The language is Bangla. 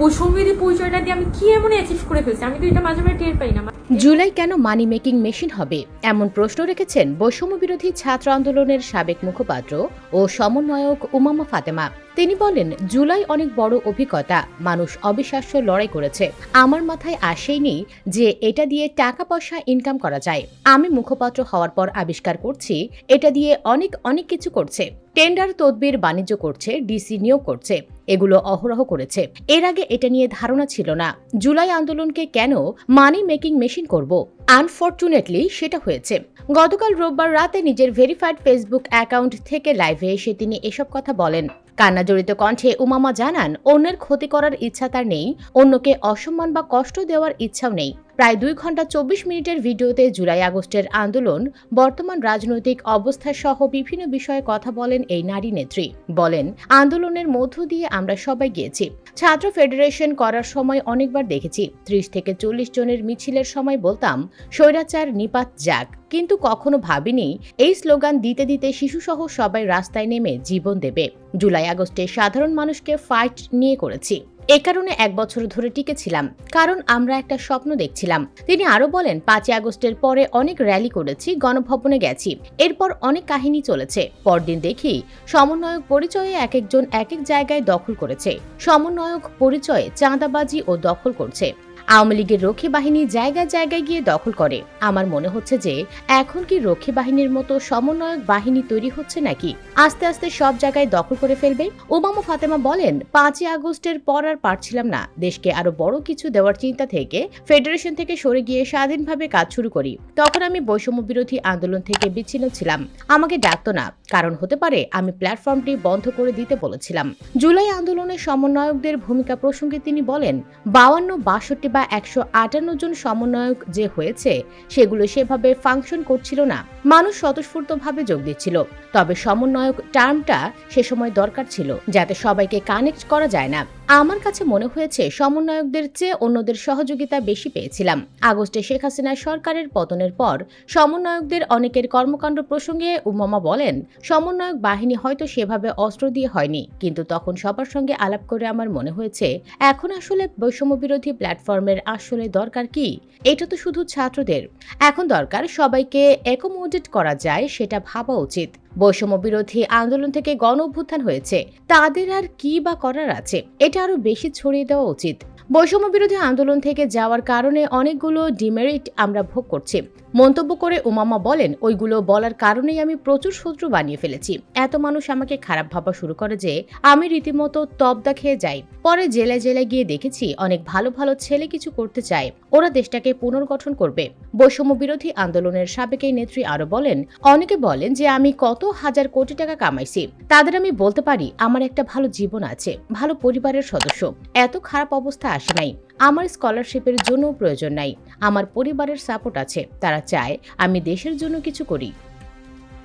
বৈষম্যের পরিচয়টা দিয়ে আমি কি এমন অ্যাচিভ করে ফেলছি? আমি তো এটা মাঝে মাঝে টের পাই না। জুলাই কেন মানি মেকিং মেশিন হবে? এমন প্রশ্ন রেখেছেন বৈষম্য বিরোধী ছাত্র আন্দোলনের সাবেক মুখপাত্র ও সমন্বয়ক উমামা ফাতেমা। তিনি বলেন, জুলাই অনেক বড় অভিজ্ঞতা। মানুষ অবিশ্বাস্য লড়াই করেছে। আমার মাথায় আসেইনি যে এটা দিয়ে টাকা পয়সা ইনকাম করা যায়। আমি মুখপাত্র হওয়ার পর আবিষ্কার করছি, এটা দিয়ে অনেক অনেক কিছু করছে। টেন্ডার তদবির বাণিজ্য করছে ডিসি নিয়োগ করছে। এগুলো অহরহ করেছে। এর আগে এটা নিয়ে ধারণা ছিল না। জুলাই আন্দোলনকে কেন মানি মেকিং মেশিন করব? আনফর্চুনেটলি সেটা হয়েছে। গতকাল রোববার রাতে নিজের ভেরিফাইড ফেসবুক অ্যাকাউন্ট থেকে লাইভে এসে তিনি এসব কথা বলেন। কান্নাজড়িত কণ্ঠে উমামা জানান, অন্যের ক্ষতি করার ইচ্ছা তার নেই, অন্যকে অসম্মান বা কষ্ট দেওয়ার ইচ্ছাও নেই। প্রায় দুই ঘণ্টা চব্বিশ মিনিটের ভিডিওতে জুলাই আগস্টের আন্দোলন, বর্তমান রাজনৈতিক অবস্থা সহ বিভিন্ন বিষয়ে কথা বলেন এই নারী নেত্রী। বলেন, আন্দোলনের মধ্য দিয়ে আমরা সবাই গিয়েছি। ছাত্র ফেডারেশন করার সময় অনেকবার দেখেছি। ত্রিশ থেকে চল্লিশ জনের মিছিলের সময় বলতাম, স্বৈরাচার নিপাত যাক। কিন্তু কখনো ভাবিনি, এই স্লোগান দিতে দিতে শিশুসহ সবাই রাস্তায় নেমে জীবন দেবে। জুলাই আগস্টে সাধারণ মানুষকে ফাইট নিয়ে করেছি। এ কারণে এক বছর ধরে টিকেছিলাম, কারণ আমরা একটা স্বপ্ন দেখছিলাম। তিনি আরও বলেন, পাঁচই আগস্টের পরে অনেক র্যালি করেছি, গণভবনে গেছি। এরপর অনেক কাহিনী চলেছে। পরদিন দেখি, সমন্বয়ক পরিচয়ে এক একজন এক এক জায়গায় দখল করেছে। সমন্বয়ক পরিচয়ে চাঁদাবাজি ও দখল করছে। আওয়ামী লীগের রক্ষী বাহিনী জায়গায় জায়গায় গিয়ে দখল করে। আমার মনে হচ্ছে যে, এখন কি রক্ষী বাহিনীর মতো সমন্বয়ক বাহিনী তৈরি হচ্ছে নাকি? আস্তে আস্তে সব জায়গায় দখল করে ফেলবে? ওবামা ফাতেমা বলেন, পাঁচই আগস্টের পর আর পারছিলাম না। দেশকে আরও বড় কিছু দেওয়ার চিন্তা থেকে, ফেডারেশন থেকে সরে গিয়ে স্বাধীনভাবে কাজ শুরু করি। তখন আমি বৈষম্য বিরোধী আন্দোলন থেকে বিচ্ছিন্ন ছিলাম। আমাকে ডাকতো না, কারণ হতে পারে আমি প্ল্যাটফর্মটি বন্ধ করে দিতে বলেছিলাম। জুলাই আন্দোলনের সমন্বয়কদের ভূমিকা প্রসঙ্গে তিনি বলেন, বাউান্ন বাষট্টি বা একশো আটান্ন জন সমন্বয়ক যে হয়েছে, সেগুলো সেভাবে ফাংশন করছিল না। মানুষ স্বতঃস্ফূর্তভাবে যোগ দিচ্ছিল। তবে সমন্বয়ক টার্মটা সে সময় দরকার ছিল, যাতে সবাইকে কানেক্ট করা যায় না। আমার কাছে মনে হয়েছে সমন্বয়কদের চেয়ে অন্যদের সহযোগিতা বেশি পেয়েছিলাম। আগস্টে শেখ হাসিনা সরকারের পতনের পর সমন্বয়কদের অনেকের কর্মকাণ্ড প্রসঙ্গে উমামা বলেন, সমন্বয়ক বাহিনী হয়তো সেভাবে অস্ত্র দিয়ে হয়নি, কিন্তু তখন সবার সঙ্গে আলাপ করে আমার মনে হয়েছে, এখন আসলে বৈষম্য বিরোধী প্ল্যাটফর্মের আসলে দরকার কি? এটা তো শুধু ছাত্রদের। এখন দরকার সবাইকে একোমোডেট করা যায়, সেটা ভাবা উচিত। বৈষম্য বিরোধী আন্দোলন থেকে গণ অভ্যুত্থান হয়েছে। তাদের আর কি বা করার আছে? এটা আরও বেশি ছড়িয়ে দেওয়া উচিত। বৈষম্য বিরোধী আন্দোলন থেকে যাওয়ার কারণে অনেকগুলো ডিমেরিট আমরা ভোগ করছি। মন্তব্য করে উমামা বলেন, ওইগুলো বলার কারণেই আমি প্রচুর শত্রু বানিয়ে ফেলেছি। এত মানুষ আমাকে খারাপ ভাবা শুরু করে যে আমি রীতিমতো তবদা খেয়ে যাই। পরে জেলায় জেলায় গিয়ে দেখেছি অনেক ভালো ভালো ছেলে কিছু করতে চায়। ওরা দেশটাকে পুনর্গঠন করবে। বৈষম্য বিরোধী আন্দোলনের সাবেক এই নেত্রী আরও বলেন, অনেকে বলেন যে আমি কত হাজার কোটি টাকা কামাইছি। তাদের আমি বলতে পারি, আমার একটা ভালো জীবন আছে, ভালো পরিবারের সদস্য। এত খারাপ অবস্থা আসে নাই। আমার স্কলারশিপের জন্য প্রয়োজন নাই। আমার পরিবারের সাপোর্ট আছে। তারা চায় আমি দেশের জন্য কিছু করি।